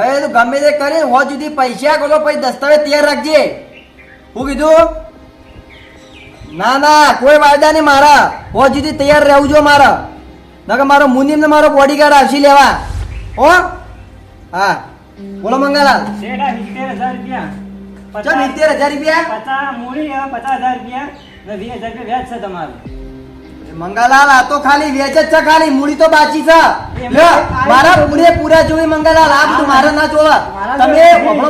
ભાઈ તું ગમે તે કરી હો સુધી પૈસા કોલો પછી દસ્તાવેજ તૈયાર રાખજે. હું કીધું ના ના કોઈ વાયદા નહીં મારા. હો સુધી તૈયાર રહેવું જો મારા. નકર મારો મુનિમ ને મારો બોડીગાર્ડ આવશે લેવા. હો? હા. બોલો મંગાલાલ. શેઠ સિત્તેર હજાર રૂપિયા? સિત્તેર હજાર રૂપિયા? પચાસ મૂડી પચાસ હજાર રૂપિયા. વીસ હજાર રૂપિયા વ્યાજ છે તમારું. મંગાલાલ આ તો ખાલી વેચ જ છે ખાલી મૂડી તો બાચી છે. મારા પૂરે પૂરા જોઈ મંગલાલ આ બધું મારા ના જોવા તમે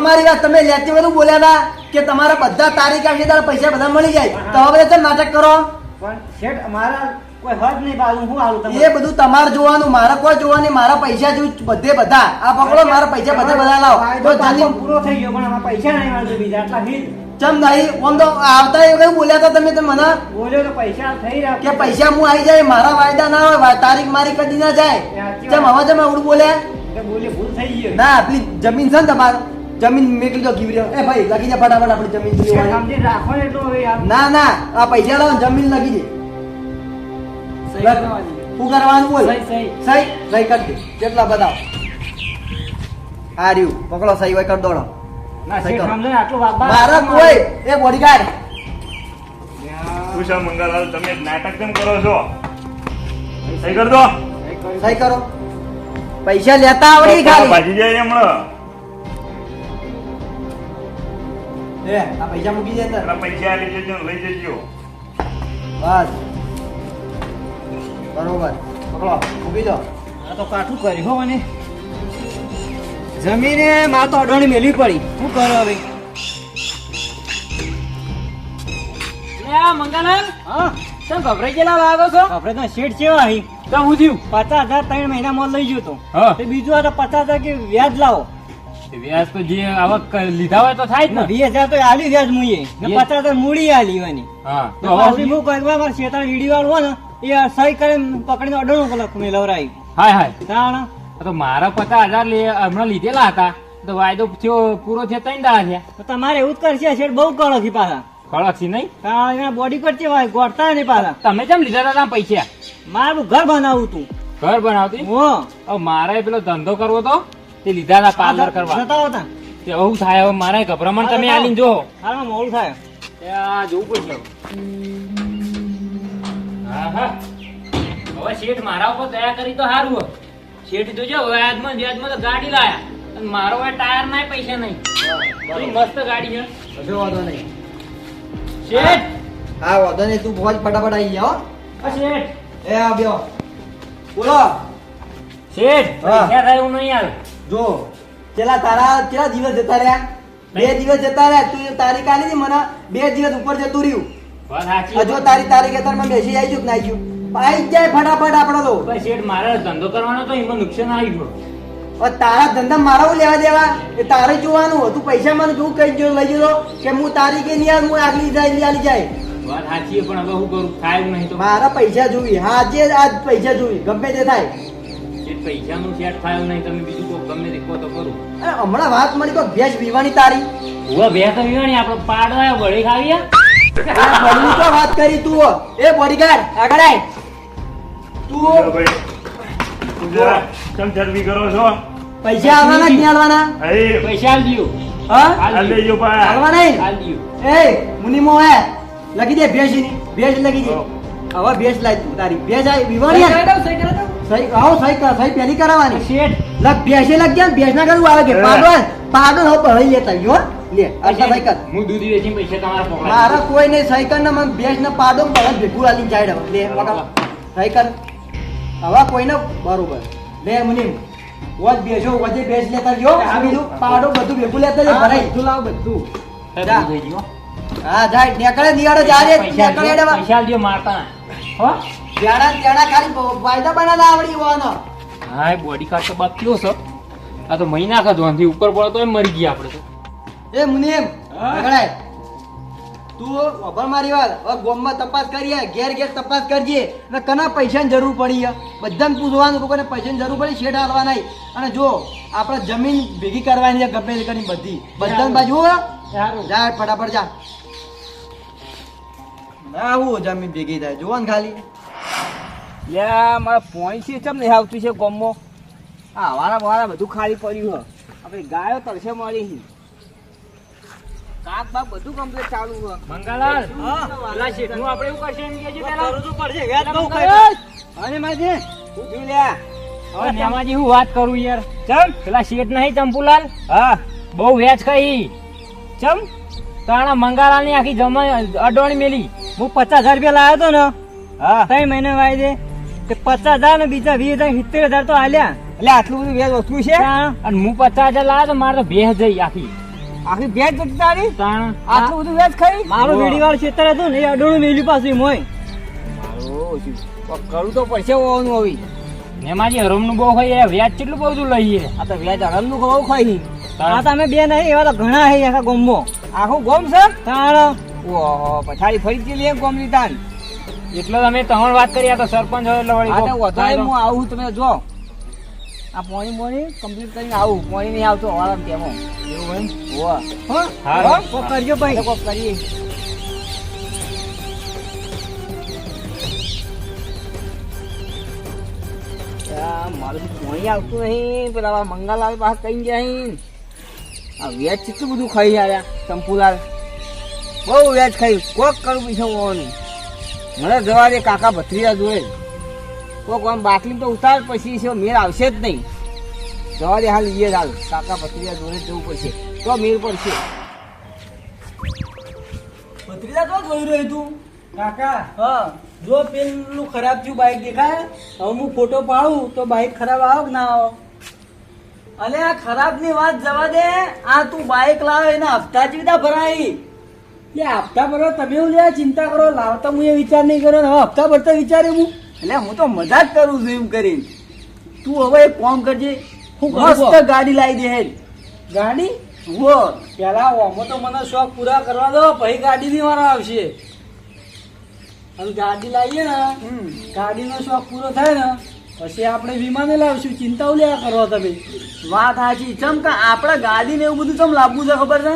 મારી વાત તમે લેતી બધું બોલ્યા હતા કે તમારા બધા તારીખ આવશે તારા પૈસા બધા મળી જાય. તો હવે છે નાટક કરો. પણ શેઠ અમારા કોઈ હદ નહીં બાજુ. હું આવું તમને એ બધું તમારે જોવાનું મારે કોઈ જોવાની મારા પૈસા જોઈ બધે બધા. આ પકડો મારા પૈસા બધા બધા લાવો. તો પૂરો થઈ ગયો પણ પૈસા નહીં મળતું બીજા. આટલા ચમ નહીં ઓમ તો આવતા એ કઈ બોલ્યા હતા તમે તો મને? બોલ્યો તો પૈસા થઈ રહ્યા. કે પૈસા હું આવી જાય મારા વાયદા ના હોય તારીખ મારી કદી ના જાય. ચમ. હવે તમે આવડું બોલ્યા? તો ભૂલ થઈ ગઈ. ના આપણી જમીન છે ને તમારે? જમીન મેકલી દો ગીવરી એ ભાઈ લગી જાય ફટાફટ આપણી જમીન રાખો ને એટલું ના ના આ પૈસા લાવો જમીન લગી જાય શું કરવાનું બોલ? સહી, સહી. સહી? સહી કરી દે. કેટલા બતાવો આ રહ્યું. પકડો સહી હોય કરી દોડો. મારા કોઈ એ બોડીગાર્ડ. શું છે તમે નાટક કેમ કરો છો? સહી કર દો સહી કરો. પૈસા લેતા આવડી ખાલી. ભાજી જાય હમણાં. એ આ પૈસા મૂકી દે અંદર. પૈસા લઈ જજો લઈ જજો. બસ. બરોબર. પકડો મૂકી દો. આ તો કાઠું કરી હો મને. જમીને માં તો અડવાણી મેલી પડી. શું કરો હવે? મંગાલાલ હા? તમે ગભરાઈ ગયેલા લાગો છો? આપણે તો શેઠ કેવા અહીં. તો હું થયું? પચાસ હજાર ત્રણ મહિનામાં લઈ ગયો તો. તે બીજું આ તો પચાસ હજાર કે વ્યાજ લાવો. વ્યાજ તો જે આવક લીધા હોય તો થાય જ ને. વીસ હજાર તો આલી વ્યાજ ને પચાસ હજાર મૂડી આલી વાની હા તો હવે હું કોઈ વાર મારા શેતાળ વીડી વાળું હોય ને એ સહી કરીને પકડીને અડણો કલાક મેલવરાઈ હાય હાય. તાણ. તો મારા પચાસ હજાર લે હમણાં લીધેલા હતા. તો વાયદો થયો પૂરો થયો ત્રણ દાડા તો તમારે એવું જ કરશે શેઠ બહુ કરો છે પાછા. કડક નહીં? તાણ એના બોડી પર છે ગોઠતા નહીં પાછા. તમે કેમ લીધા હતા પૈસા? મારું ઘર બનાવું તું. ઘર બનાવતી? હો. હવે મારે પેલો ધંધો કરવો તો? તે લીધા હતા પાર્લર કરવા. જતા હતા તે બહુ થાય હવે મારે ગભરામણ તમે આલીને જો હાલમાં મોડું થાય. જોવું પડશે હા હા હવે શેઠ મારા ઉપર દયા કરી તો સારું શેઠ જોજો વ્યાજમાં વ્યાજમાં તો ગાડી લાયા. અને મારો હવે ટાયર ના પૈસા નહીં મસ્ત ગાડી છે. કશો વાંધો નહીં. શેઠ! હા વાંધો નહીં તું ભોજ ફટાફટ આવી જાઓ શેઠ. એ આવ્યો બોલો. શેઠ હા. પૈસા થાય એવું નહીં આવે. જો પેલા તારા કેટલા દિવસ જતા રહ્યા? બે દિવસ જતા રહ્યા? તું તારીખ આલી મને? બે દિવસ ઉપર જતું રહ્યું. હજુ તારી તારીખ અત્યારે મેં બેસી આવી છું કે ના આવ્યું આવી જાય ફટાફટ આપણો તો. પણ શેઠ મારે ધંધો કરવાનો તો એમાં નુકસાન આવી ગયું. તારા ધંધા મારા લેવા દેવા? એ તારે જોવાનું તું પૈસા મને તું કઈ જો લઈ જતો? કે હું તારીખે નહીં આવું હું આગલી જાય નહીં જાય? વાત સાચી પણ હવે હું કરું? થાય નહીં તો? મારા પૈસા જોવી હા આજે આજ પૈસા જોવી ગમે તે થાય. પૈસા પૈસાનું સેટ થાય નહીં તમે બીજું કોઈ ગમે કહો તો કરું. અરે હમણાં વાત મળી તો ભેંસ પીવાની તારી? બે તો વિવાણી આપણો પાડો હોય વળી ખાવી બળી તો વાત કરી તું એ બોડીગાર્ડ આગળ આય. તું. કેમ કરો છો? પૈસા આવવાના કે આવવાના? પૈસા આલ હા? આ લેજો પા આવવાના નહીં? એ મુનિમો હે. લખી દે ભેંસની લખી દે. હવે ભેંસ લાવી તું તારી. ભેંસ આવી વિવાણી સહી આવો સહી કર સહી પહેલી કરાવવાની. શેઠ. લખ ભેંસે લખ ગયા ભેંસ ના કરવું આવે કે. પાડો હે? પાડો લેતા આવ્યો લે અચ્છા સહી કર હું દૂધ વેચીને પૈસા તમારા પકડાવી મારા કોઈ નહીં સહી કર ને મને ભેંસ ને પાડો ને ભેગું આલી જાય. લે સહી કર હવે કોઈને બરોબર. બે મુનિમ. વોજ બેજો વજે બેજ લેતા જો આ બીજું પાડો બધું ભેગું લેતા જો ભરાઈ. બધું લાવ બધું. જા. હા જાય. નેકળે નિયાળો જા રે પૈસા નીકળે એડવા. પૈસા આલ મારતા. હો? ત્યાડા ત્યાડા ખાલી વાયદા બનાવતા આવડી વાનો હા બોડી કાર્ડ તો બાપ કયો છે? આ તો મહિના ખાધવાથી ઉપર પડે તો મરી ગયા આપણે તો. એ મુનિમ હા? તું વભર મારી વાત. હવે ગોમમાં તપાસ કરીએ ઘેર ઘેર તપાસ કરજે અને કના પૈસાની જરૂર પડી બધાને પૂછવાનું કોઈને પૈસાની જરૂર પડી શેઠ હાલવાના અને જો આપણે જમીન ભેગી કરવાની છે ગમે કરીને બધી. બધાને બાજુ હો જા ફટાફટ જા. ના હું જમીન ભેગી થાય. જોવાનું ખાલી. લ્યા મારા પોઈન્ટ છે ચમ નહીં આવતું છે ગોમમાં? આ વારા વારા બધું ખાલી પડ્યું હ. આપણે ગાયો તરસે મળી કાક બાક બધું કમ્પ્લીટ ચાલુ છે. મંગાલાલ હા. પેલા શેઠનું આપણે એવું કરશે એમ કહેજે તો પહેલા. કરવું પડશે વ્યાજ બહુ ખાય અને માજી. ઊભી લ્યા હવે નેમાજી હું વાત કરું યાર. ચમ? પેલા શેઠ નહીં ચંપુલાલ? હા. બહુ વેચ ખાઈ ચમ? તાણા મંગાલાલની આખી જમા અડોણી મેલી. હું પચાસ હજાર રૂપિયા લાવ્યો તો ને. હા. ત્રણ મહિને વાય તે પચાસ હજાર ને બીજા વીસ હજાર સિત્તેર હજાર તો આલ્યા. એટલે આટલું બધું વ્યાજ વસ્તુ છે? અને હું પચાસ હજાર લાવ્યો તો મારે તો ભેહ જઈ આખી. આખી ભેજ જતી તારી? આટલું બધું વ્યાજ ખાઈ? મારું વીડી વાળું ખેતર હતું ને એ અડોળું મેલી પાછું મોય કરવું તો પડશે હોવાનું હવે. નેમાજી હરમનું બહુ ખાઈ વ્યાજ કેટલું બધું લઈએ? આ તો વ્યાજ હરામનું બહુ ખાઈ આ તમે બે નહીં એવા તો ઘણા હે આખા ગોમો આખું ગોમ છે? તાણ. ઓહો પછાડી ફરીથી લે ગોમ લીધાન એટલે તમે તમારી વાત કરી આ તો સરપંચ હોય એટલે વળી હું આવું તમે જો. આ પોણી પોણી કમ્પ્લીટ કરીને આવું. પોણી નહીં આવતું વાળા કેમો. એવું હોય? હો હા. કોક કરજો ભાઈ. કોક કરીએ. મારું પોણી આવતું નહીં. પેલા મંગલ મંગાલાલ પાસે કઈ ગયા આ વ્યાજ કેટલું બધું ખાઈ આવ્યા ચંપુલાલ બહુ વ્યાજ ખાઈ. કોક કરું પૈસા મને જવા દે કાકા ભત્રીજા જોડે. કોક આમ બાટલી તો ઉતાર પછી છે મેળ આવશે જ નહીં. જવા દે હાલ ઈએ હાલ. કાકા ભત્રીજા જોડે જવું પડશે. તો મેળ પડશે. ભત્રીજા તો જોઈ રહ્યો તું. કાકા હા. જો પેલું ખરાબ થયું બાઈક દેખાય? હવે હું ફોટો પાડું તો બાઈક ખરાબ આવો કે ના આવો? અલે આ ખરાબની વાત જવા દે. આ તું બાઈક લાવ એના હપ્તા જ બધા ભરાય એ હપ્તા ભરો તમે એવું લે ચિંતા કરો. લાવતા હું એ વિચાર નહીં કર્યો હવે હપ્તા ભરતા વિચારે હું. એટલે હું તો મજાક કરું છું એમ કરીને. તું હવે એક કામ કરજે. હું મસ્ત ગાડી લાવી દે ગાડી? હો. પેલા ઓમો તો મને શોખ પૂરા કરવા દો પછી ગાડી ની વારો આવશે. અને ગાડી લાવીએ ને. ગાડીનો શોખ પૂરો થાય ને પછી આપણે વિમાને લાવશું. ચિંતા લેવા કરો તમે. વાત સાચી ચમ કે આપણે ગાડી ને એવું બધું ચમ લાવવું છે ખબર છે?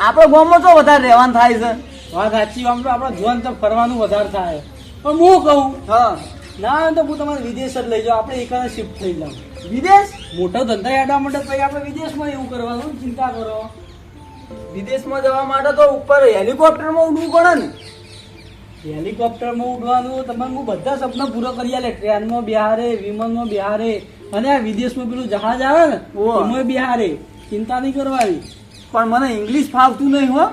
આપણે ગામમાં તો વધારે રહેવાનું થાય છે. વાત સાચી આમ તો આપણે જોન તો ફરવાનું વધારે થાય. પણ હું કહું હા. ના તો હું તમારે વિદેશ જ લઈ જાઉં. આપણે એકાને શિફ્ટ થઈ જાઉં. વિદેશ? મોટો ધંધા યાડા માટે પછી આપણે વિદેશમાં એવું કરવાનું ચિંતા કરો. વિદેશમાં જવા માટે તો ઉપર હેલિકોપ્ટરમાં ઉડવું પડે ને. હેલિકોપ્ટરમાં ઉડવાનું તમારે હું બધા સપના પૂરા કરી આલે. ટ્રેનમાં બિહારે વિમાનમાં બિહારે અને આ વિદેશમાં પેલું જહાજ આવે ને. એમાં બિહારે. ચિંતા નહીં કરવાની. પણ મને ઇંગ્લિશ ફાવતું નહીં હો.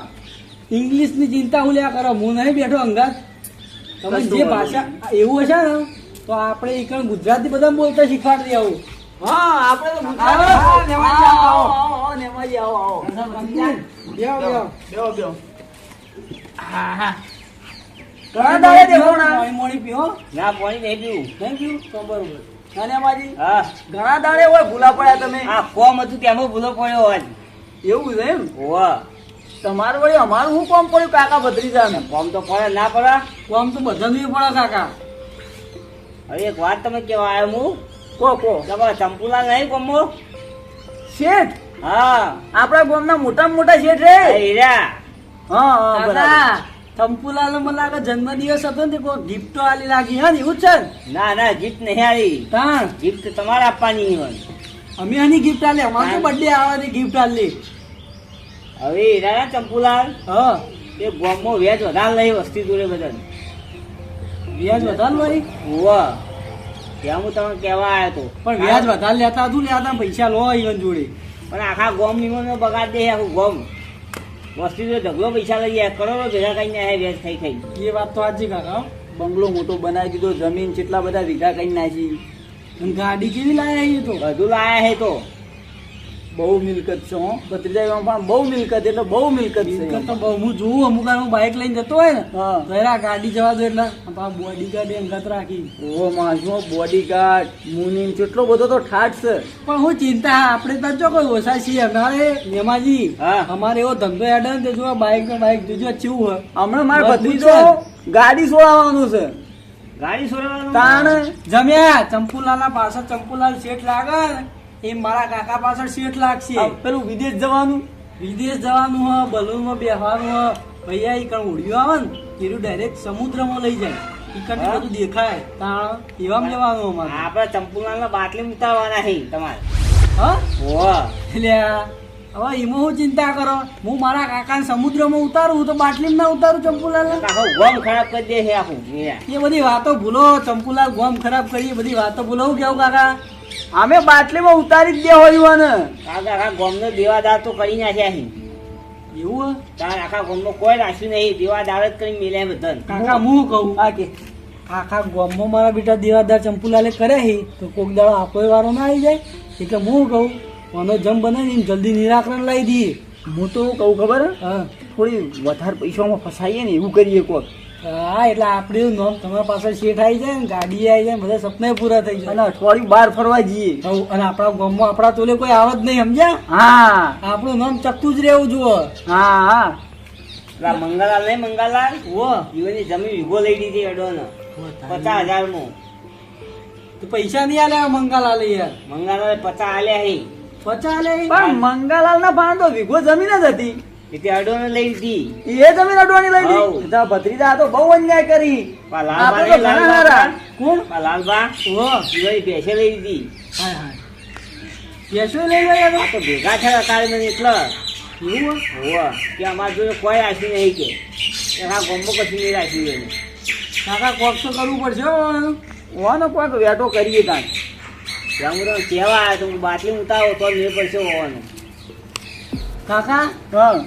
ઇંગ્લિશની ચિંતા હું લ્યા કરો. હું નહીં બેઠો અંગાત. તમે જે ભાષા એવું હશે ને તો આપણે એકણ ગુજરાતી બધા બોલતા શીખવાડી આવું. હા આપણે તો નેમાજી આવો, આવો, આવો, આવો, નેમાજી આવો, આવો. બેહો, બેહો. બેહો, બેહો. હા હા. ઘણા દાડે દેખોણા. મોણી મોણી ના પોણી નહીં પીવું. નહીં પીવું? તો બરોબર. હા. ઘણા દાડે હોય ભૂલા પડ્યા તમે. આ કોમ હતું તેમાં ભૂલો પડ્યો હોય. એવું છે એમ? હોવા. તમારું વળી અમારું શું કોમ પડ્યું કાકા ભત્રીજાને? કોમ તો પડે ના પડે. કોમ તો બધાને પડે કાકા. હવે એક વાત તમે કેવા આવ્યો હું કો કો. તમારા ચંપુલા નહીં કોમો? શેઠ? હા. આપણા ગામના મોટામાં મોટા શેઠ રે? હીરા. હા હા બરાબર. કાકા ચંપુલાલ મને લાગે જન્મદિવસ હતો ને કોઈ ગિફ્ટ આલી લાગી. હા ને એવું છે ના? ના ગિફ્ટ નહીં આવી હા ગિફ્ટ તમારે આપવાની હોય. અમે આની ગિફ્ટ આલી. અમારે બર્થડે આવવાની ગિફ્ટ આલી. હવે હીરા ના ચંપુલાલ? હા. એ ગોમમાં વ્યાજ વધારે લઈ વસ્તી જોડે બધા વ્યાજ વધારે લઈ? હોવા. ત્યાં હું તમને કહેવા આવ્યો તો. પણ વ્યાજ વધારે લેતા હતું લેતા પૈસા લો ઈવન જોડે. પણ આખા ગોમ નિમો બગાડ દે આખું ગોમ. વસ્તી જોડે ઢગલો પૈસા લઈ જાય કરોડો ભેગા કરીને આવ્યા વેજ થઈ થઈ. એ વાત તો સાચી કાકા. બંગલો મોટો બનાવી દીધો જમીન કેટલા બધા વીઘા કરી નાખી. ગાડી કેવી લાયા એ તો? બધું લાયા હે તો. બહુ મિલકત છે હો. ભત્રીજામાં પણ બહુ મિલકત એટલે બહુ મિલકત છે. મિલકત તો બહુ. હું જોઉં અમુક વાર હું બાઇક લઈને જતો હોય ને હા. ગાડી જવા દો એટલે. બોડી ગાર્ડ અંગત રાખી. ઓહો બોડી ગાર્ડ મુનિન કેટલો બધો તો ઠાઠ છે. પણ હું ચિંતા આપણે તો જો કોઈ ઓછા છીએ. અમારે નેમાજી હા. અમારે એવો ધંધો યાદ ને જો બાઇક ને બાઇક જોજો ચીવું હોય. હમણાં મારે ભત્રીજો ગાડી છોડાવવાનું છે. ગાડી છોડવાનું તાણ જમ્યા ચંપુલાલના પાછળ ચંપુલાલ શેઠ લાગે ને એ મારા કાકા પાછળ શેઠ લાગશે પેલું વિદેશ જવાનું? વિદેશ જવાનું હ બલૂનમાં બેહવાનું હ. ભૈયા એ કણ ઉડ્યું આવે ને પેલું ડાયરેક્ટ સમુદ્રમાં લઈ જાય. ઈ બધું દેખાય. તાણ એવામાં જવાનું અમારે. આપડે ચંપુલાલ બાટલી ઉતારવાના છે તમારે. હા? હોવા. એટલે હવે એમાં હું ચિંતા કરો? હું મારા કાકાને સમુદ્રમાં ઉતારું તો બાટલીમાં ના ઉતારું ચંપુલાલ ગોમ ખરાબ કરી દે છે આખું એ. એ બધી વાતો ભૂલો ચંપુલાલ ગોમ ખરાબ કરી એ બધી વાતો ભૂલો. કેવું કાકા? અમે બાટલીમાં ઉતારી જ દે હોય ને કાકા આખા ગોમનો દેવાદાર તો કરી નાખ્યા છે. એવું? તાર આખા ગોમનો કોઈ રાખ્યું નહીં દેવાદાર જ કરી મિલ્યા બધા કાકા હું કહું? આ કે આખા ગોમમાં મારા બેટા દેવાદાર ચંપુલાલે કરે હી તો કોક દાડો આપો વારો ના આવી જાય? એટલે હું કહું આનો જમ બનાવીને જલ્દી નિરાકરણ લાવી દઈએ. હું તો કહું ખબર હા. થોડી વધારે પૈસામાં ફસાઈએ ને એવું કરીએ કોક. હા એટલે આપણે નોમ તમારા પાસે શેઠ આવી જાય ને ગાડી આવી જાય બધા સપના પૂરા થઈ અને જાય અઠવાડિયું બહાર ફરવા જઈએ. અને આપણા ગામમાં આપણા તોલે કોઈ આવત નહીં સમજ્યા? હા. આપણું નામ ચકતું જ રહેવું જુઓ. હા. હા મંગાલાલ નહીં મંગાલાલ ઈવોની જમીન વિગો લઈ દીધી અડોને. પચાસ હજારમાં તો પૈસા નહીં આલ્યા મંગાલા લે યાર? મંગાલાલે પચાસ આલ્યા હે. પચા આલે પણ મંગાલાલ ના ભાણ તો વિગો જમીન જ હતી. એટલે લઈ દીધી એ તમે અડવાની લઈ. લીધી તારા ભત્રીજા તો બહુ અન્યાય કરી. આપણે તો ઘણા હારા. કોણ? લાલબા ઓ લઈ હાય હાય. પૈસો લઈ તો? ભેગા થયા અત્યારે મને એટલે એવું હે? કે અમારા જોડે કોઈ રાખ્યું નહીં કે. એના ગોમ્બો કશું નહીં એને. કાકા કોક તો કરવું પડશે. ઓનો કોઈક વેટો કરીએ તાન ત્યાં હું આવ્યો તો બાટલી ઉતારો તો મેં પડશે હોવાનું કાકા હા.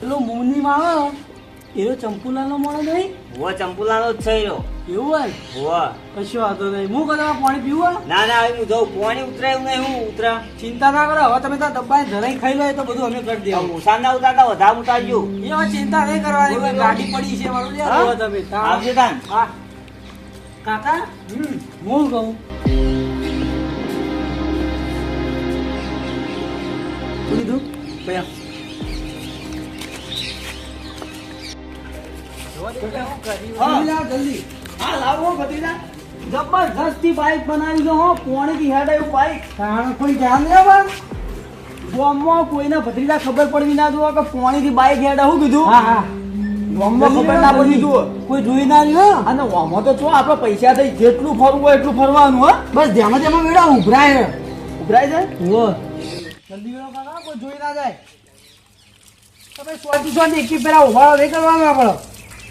પેલો મુની માવો એવો એનો ચંપુલાલનો મોણો નહીં? હોવા ચંપુલાનો જ છે એનો. એવું હોય? હોવા કશો વાંધો નહીં. હું કરવા પાણી પીવું? ના ના હવે હું જઉં. પાણી ઉતરાયું નહીં હું ઉતરા. ચિંતા ના કરો. હવે તમે ત્યાં દબાઈ ધરાઈ ખાઈ લો તો બધું અમે કરી દઈએ મુસાન ના ઉતારતા વધારે ઉતારજો. એ હવે ચિંતા નહીં કરવાની ગાડી પડી છે મારું લે હા? તમે. આવજો તાન. હા. કાકા? હું કહું? કીધું? ભૈયા. જલ્દી. હા લાવો ભત્રીજા. જબરજસ્તથી બાઈક બનાવી દો હો. પોણી થી હેડ આવ્યું બાઈક કારણ કોઈ ધ્યાન લેવા ગોમમાં કોઈને ભત્રીજા ખબર પડવી ના જોવા કે પોણી થી બાઈક હેડ આવું કીધું? હા હા. ગામમાં ખબર ના પડવી જુઓ કોઈ જોઈ ના રહ્યો અને આમાં તો જો આપણે પૈસા થઈ જેટલું ફરવું હોય એટલું ફરવાનું હો. બસ જેમાં તેમાં વેડા ઉભરાય ઉભરાય છે? જુઓ જલ્દી વેળો કાકા કોઈ જોઈ ના જાય. તમે સ્વાતી સ્વાતી એકી પેલા ઊભા રહે કરવાનું આપણે.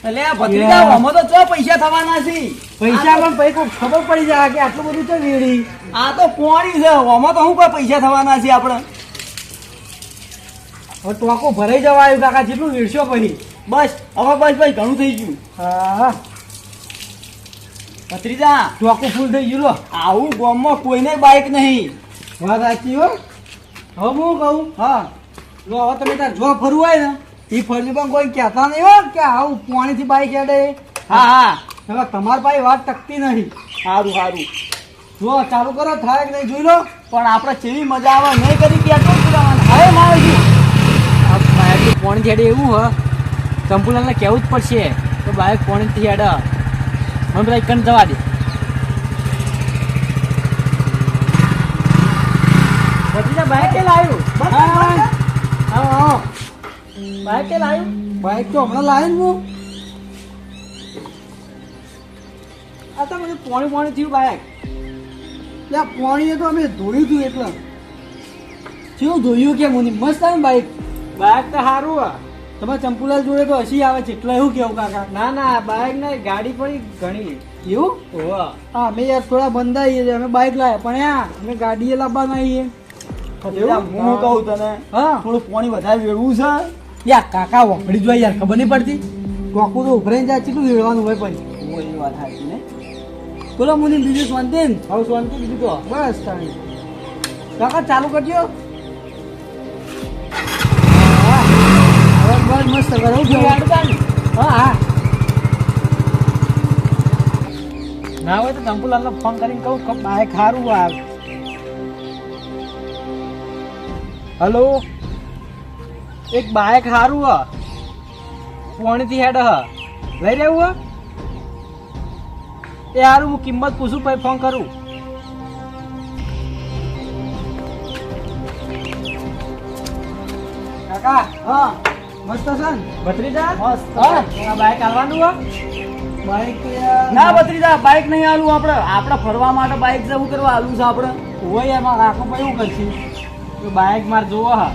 એટલે ભત્રીજા આમાં તો ચો પૈસા થવાના છે? પૈસા પણ ખબર પડી જાય કે આટલું બધું તો વેડી આ તો પોણી છે આમાં તો શું કોઈ પૈસા થવાના છે આપણે? હવે ટોકો ભરાઈ જવા આવ્યું કાકા જેટલું વેડશો પછી. બસ હવે બસ બસ ઘણું થઈ ગયું. હા. ભત્રીજા ટોકો ફૂલ થઈ ગયું લો. આવું ગામમાં કોઈને બાઈક નહીં. વાત સાચી હો. હવે હું કહું? હા. હવે તમે તાર જો ફરવું હોય ને એ ફરજી પણ કોઈ કહેતા નહીં હો કે આવું પાણીથી બાઈક હેડે. હા હા. હવે તમારી પાસે વાત ટકતી નહીં. સારું સારું જો ચાલુ કરો થાય કે નહીં જોઈ લો. પણ આપણે ચેવી મજા આવે નહીં કરી પુરાવાના હવે મારે પોણી હેડે એવું હ. ચંપુલાલને કહેવું જ પડશે તો બાઈક પાણીથી હેડે. મને બધા એકન જવા દે. બધી બાઇક કે લાવ્યું બાઇક કે લાવ્યું બાઈક તો હમણાં લાવે ને હું. આ તો બધું પોણી પોણી થયું બાઇક ત્યાં પોણીએ તો અમે ધોયું હતું એટલે કેવું ધોયું કે મુની? મસ્ત આવે બાઇક બાઇક તો સારું આ તમે ચંપુલાલ જોડે તો હસી આવે છે એટલે એવું કેવું કાકા? ના ના બાઇક ને ગાડી પણ ઘણી. એવું? હા અમે યાર થોડા બંધાઈએ છીએ અમે બાઈક લાવ્યા પણ યા અમે ગાડીએ લાવવા નહીં હું કહું તને હા. થોડું પાણી વધારે વેળવું છે. યાર કાકા વખડી જોઈ યાર ખબર નહીં પડતી ટોકું તો ઉભરાઈ જાય કેટલું વેળવાનું હોય પણ એની વાત સાચી ને બોલો મુની બીજું શાંતિ ને હવે શાંતિ બીજું તો બસ તાણી કાકા ચાલુ કરજો બસ મસ્ત કરો હું હા હા ના હોય તો ચંપુલાલને ફોન કરીને કહું કે બાઇક સારું આ હલો એક બાઇક સારું હ. પોણીથી હેડ હ. લઈ લેવું હ? એ સારું હું કિંમત પૂછું પછી ફોન કરું. કાકા હા. મસ્ત છે ને? ભત્રીજા? મસ્ત. હા. બાઈક બાઇક હાલવાનું હ? બાઈક ના ભત્રીજા બાઈક નહીં આલું આપણે આપણે ફરવા માટે બાઈક જવું કરવા આલું છે આપણે હોય એમાં રાખો ભાઈ એવું કરશું. તો બાઇક માર જોવો હા.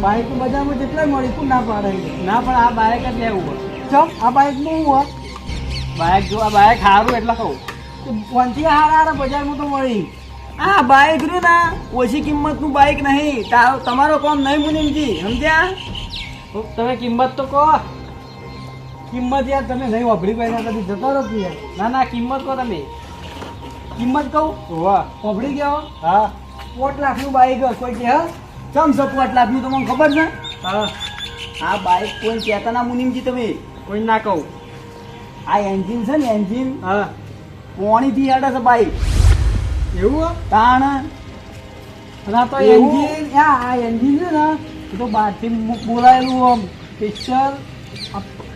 બાઇક તો બજારમાં જેટલા મળી તું ના પાડે? ના પણ આ બાઇક જ લેવું હોય. ચમ આ બાઇકનું હોય? બાઇક જો આ બાઇક સારું એટલે કહું પંચી હારા હારા બજારમાં તો મળી. આ બાઇક રહ્યું ના ઓછી કિંમતનું બાઇક નહીં. તારો તમારો કામ નહીં મુનિમજી સમજ્યા? તમે કિંમત તો કહો. કિંમત યાર તમે નહીં વાપરી પાઈ કદી જતો રહો યાર. ના ના કિંમત કહો તમે. કિંમત કહું? વાહ. વાપરી ગયો હા? પોટ લાખનું બાઈક કોઈ કે હા? ચમ સપોર્ટ લાગ્યું તમને ખબર છે? હા. આ બાઈક કોઈ કહેતા ના મુનિમજી તમે? કોઈ ના કહું. આ એન્જિન છે ને એન્જિન? હા. પોણીથી હેડે છે બાઈક. એવું તાણ. ના તો એન્જિન આ આ એન્જિન છે ને એ તો બહારથી બોલાયેલું આમ પિક્ચર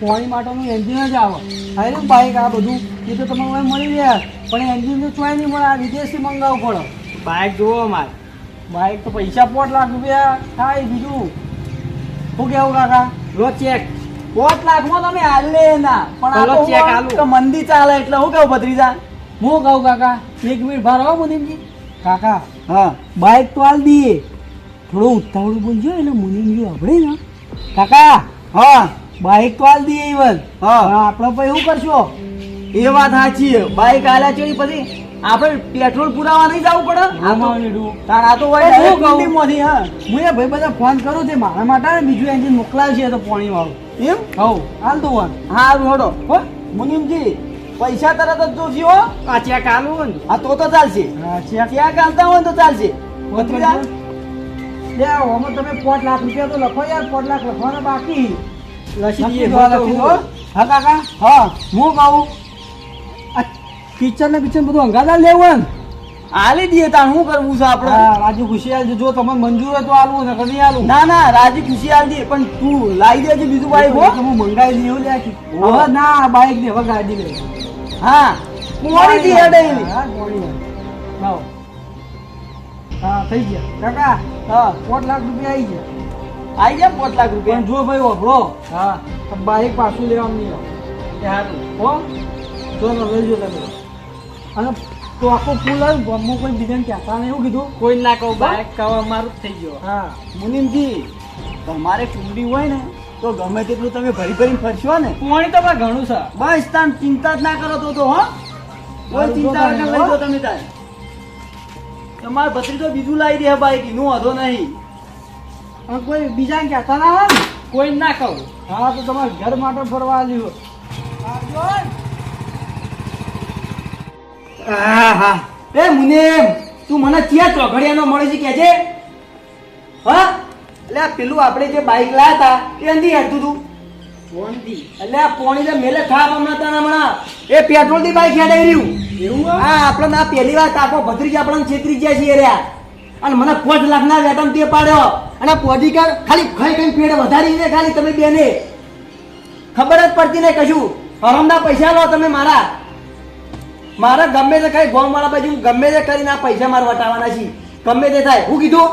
પોણી માટેનું એન્જિન જ આવે. રહ્યું બાઈક આ બધું એ તો તમે મળી રહ્યા પણ એન્જિન તો ચોય નહીં મળે આ વિદેશથી મંગાવવું પડે. બાઈક જુઓ મારે બાઈક તો પૈસા પોત લાખ રૂપિયા થાય બીજું. શું કેવું કાકા? લો ચેક પોત લાખમાં તમે હાલ ના. પણ આ ચલો તો check હું આલું. તો મંદી ચાલે એટલે હું કેવું ભત્રીજા? હું કહું કાકા એક મિનિટ ભાર આવો મુનિમજી. કાકા હા. બાઈક તો હાલ દઈએ થોડું ઉતાવળું બોલજો એટલે મુનિમજી આપણે ને. કાકા હા. બાઈક તો હાલ દઈએ ઇવન હા. આપણે પછી શું કરશો? એ વાત સાચી બાઈક હાલ્યા છે પછી? આપણે પેટ્રોલ પુરાવા નહીં જવું પડે? તારા તો હોય direct કુંડીમાંથી, હા. હું એ ભાઈ બધા ફોન કરું તે મારા માટે ને બીજું એન્જિન મોકલાવશે તો પાણી વાળું એમ? હવ હાલ તો વન હા હડો. હો. મુનિમજી પૈસા તરત જ જોશી હો. આ ચેક આલું ને? હા તો તો ચાલશે. ચેક ચાલતા હોય તો ચાલશે? લે આમાં તમે પાંચ લાખ રૂપિયા તો લખો યાર પાંચ લાખ લખવાના બાકી. લખી દઈએ, હું હા કાકા? હા હું કહું? આ કિચન ને કિચન બધું અંગાદાર લેવું આલી દઈએ તાર શું કરવું છે આપણે? રાજુ ખુશી આલજો. જો તમને મંજૂર હોય તો આલવું ને કદી આલું. ના ના રાજી ખુશી દઈએ પણ તું લાવી દેજે બીજું બાઈક હો. તો હું મંગાવી દઈએ લે. હવે ના બાઈક ને હવે ગાડી લે હા. પોણીથી હેડે એની. હા, પોણી હેડે. હા થઈ ગયા. કાકા હા. પાંચ લાખ રૂપિયા આવી ગયા. આવી જાય પાંચ લાખ રૂપિયા? જો ભાઈ વાપરો. હા. બાઈક પાછું લેવાનું નહીં. હારું. હો. જો ને લઈ જો તમે. અને તો આખો ફૂલ આવ્યું ગામમાં કોઈ બીજાને કહેતા નહીં એવું કીધું? કોઈ ના કહું બાઈક કવા મારું થઈ ગયો. હા મુનિમજી તમારે ચૂંટણી હોય ને તો ગમે તેટલું તમે ભરી ભરીને ફરશો ને. પોણી તો ભાઈ ઘણું છે. બસ તાન ચિંતા જ ના કરો તો તો હો? કોઈ ચિંતા વગર લઈ તમે તાર. તમારે ભત્રીજો બીજું લાવી દે બાઈક એનું વાંધો નહીં. અને કોઈ બીજાને કહેતા ના હોય કોઈ ના કહું. હા તો તમારે ઘર માટે ફરવા આવ્યું હા હા એ મુનેમ તું મને ક્યાં ચોઘડિયાનો મળે છે કે છે? હા? એટલે આ પેલું આપણે જે બાઈક લાયા હતા એ અંધી હેડતું તું. એટલે આ પોણી મેલે થાપ હમણાં તને હમણાં. એ પેટ્રોલથી બાઈક હેડાઈ રહ્યું. એવું હા આપણે આ પહેલી વાર તાપો ભત્રીજા આપણને છેતરી ગયા છીએ રહ્યા અને મને પાંચ લાખ ના વેતન તે પાડ્યો. અને પોજીકાર ખાલી ખાઈ ખાઈ પેડ વધારી ને ખાલી તમે બેને. ખબર જ પડતી નહીં કશું. હરમના પૈસા લો તમે મારા. મારા ગમે તે કઈ ગોમ વાળા બાજુ ગમે તે કરીને આ પૈસા મારા વટાવવાના છે ગમે તે થાય. હું કીધું?